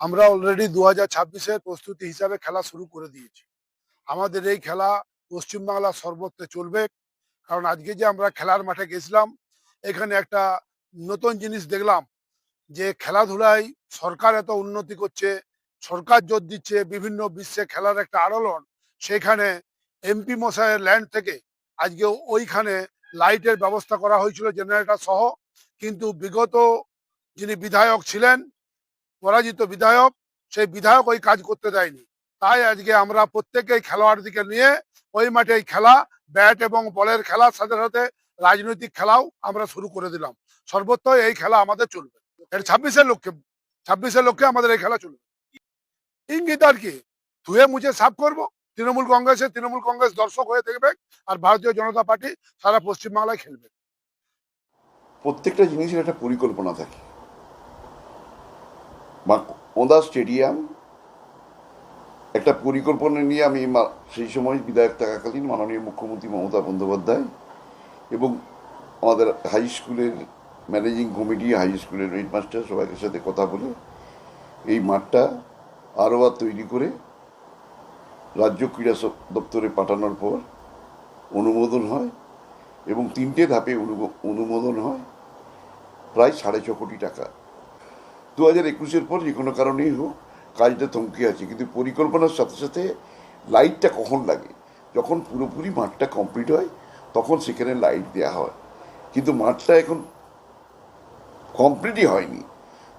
আমরা অলরেডি দু হাজার ছাব্বিশের প্রস্তুতি হিসাবে খেলা শুরু করে দিয়েছি। আমাদের এই খেলা পশ্চিমবাংলার সর্বত্রে চলবে। কারণ আজকে যে আমরা খেলার মাঠে গেছিলাম, এখানে একটা নতুন জিনিস দেখলাম যে খেলাধুলায় সরকার এত উন্নতি করছে, সরকার জোর দিচ্ছে, বিভিন্ন বিশ্বে খেলার একটা আলোড়ন সেখানে এমপি মশাইয়ের ল্যান্ড থেকে আজকে ওইখানে লাইটের ব্যবস্থা করা হয়েছিল জেনারেটর সহ। কিন্তু বিগত যিনি বিধায়ক ছিলেন পরাজিত বিধায়ক, সেই বিধায়ক ওই কাজ করতে দেয়নি। তাই আজকে আমরা প্রত্যেকেই খেলোয়াড়দিকে নিয়ে ওই মাঠে খেলা, ব্যাট এবং বলের খেলার সাথে সাথে রাজনৈতিক খেলাও আমরা শুরু করে দিলাম। সর্বত্র এই খেলা আমাদের চলবে। এর ছাব্বিশের লক্ষ্যে ছাব্বিশের লক্ষ্যে আমাদের এই খেলা চলবে। ইঙ্গিত আর কি? ধুয়ে মুছে সাফ করব। তৃণমূল কংগ্রেসের তৃণমূল কংগ্রেস দর্শক হয়ে দেখবে আর ভারতীয় জনতা পার্টি সারা পশ্চিমবাংলায় খেলবে। প্রত্যেকটা জিনিসের একটা পরিকল্পনা থাকে। ওদা স্টেডিয়াম একটা পরিকল্পনা নিয়ে আমি সেই সময় বিধায়ক থাকাকালীন মাননীয় মুখ্যমন্ত্রী মমতা বন্দ্যোপাধ্যায় এবং আমাদের হাই স্কুলের ম্যানেজিং কমিটি, হাই স্কুলের হেডমাস্টার সবাইকে সাথে কথা বলে এই মাঠটা আরও আর তৈরি করে রাজ্য ক্রীড়া দপ্তরে পাঠানোর পর অনুমোদন হয় এবং তিনটে ধাপে অনুমো- অনুমোদন হয়। প্রায় সাড়ে ছ কোটি টাকা। দু হাজার একুশের পর যে কোনো কারণেই হোক, কাজটা থমকে আছে। কিন্তু পরিকল্পনার সাথে সাথে লাইটটা কখন লাগে? যখন পুরোপুরি মাঠটা কমপ্লিট হয়, তখন সেখানে লাইট দেওয়া হয়। কিন্তু মাঠটা এখন কমপ্লিটই হয়নি।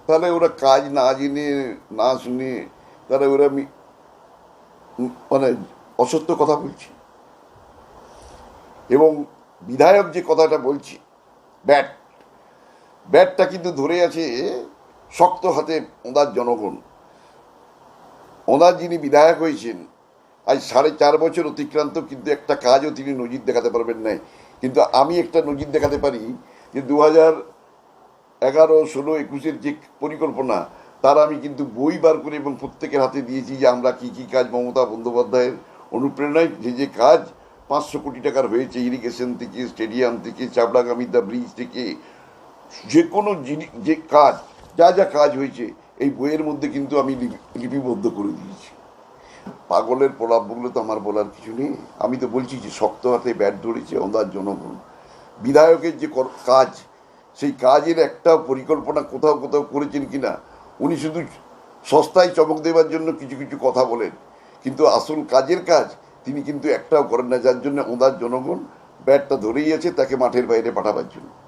তাহলে ওরা কাজ না জেনে, না শুনে, তাহলে ওরা মানে অসত্য কথা বলছে। এবং বিধায়ক যে কথাটা বলছে, ব্যাট, ব্যাটটা কিন্তু ধরে আছে শক্ত হাতে ওনার জনগণ। ওনার যিনি বিধায়ক হয়েছেন, আজ সাড়ে চার বছর অতিক্রান্ত, কিন্তু একটা কাজও তিনি নজির দেখাতে পারবেন নাই। কিন্তু আমি একটা নজির দেখাতে পারি যে দু হাজার এগারো, ষোলো, একুশের যে পরিকল্পনা, তার আমি কিন্তু বই বার করে এবং প্রত্যেকের হাতে দিয়েছি যে আমরা কি কি কাজ মমতা বন্দ্যোপাধ্যায়ের অনুপ্রেরণায় যে যে কাজ পাঁচশো কোটি টাকার হয়েছে, ইরিগেশন থেকে, স্টেডিয়াম থেকে চাবড়াগামিদা ব্রিজ থেকে, যে কোনো জিনিস, যে কাজ যা যা কাজ হয়েছে, এই বইয়ের মধ্যে কিন্তু আমি লিপি- লিপিবদ্ধ করে দিয়েছি। পাগলের প্রলাপগুলো তো আমার বলার কিছু নেই। আমি তো বলছি যে শক্ত হাতে ব্যাট ধরেছে ওনার জনগণ। বিধায়কের যে কাজ, সেই কাজের একটা পরিকল্পনা কোথাও কোথাও করেছেন কিনা, উনি শুধু সস্তায় চমক দেওয়ার জন্য কিছু কিছু কথা বলেন। কিন্তু আসল কাজের কাজ, তিনি কিন্তু একটাও করেন না, যার জন্য ওনার জনগণ ব্যাটটা ধরেই আছে, তাকে মাঠের বাইরে পাঠাবার জন্য।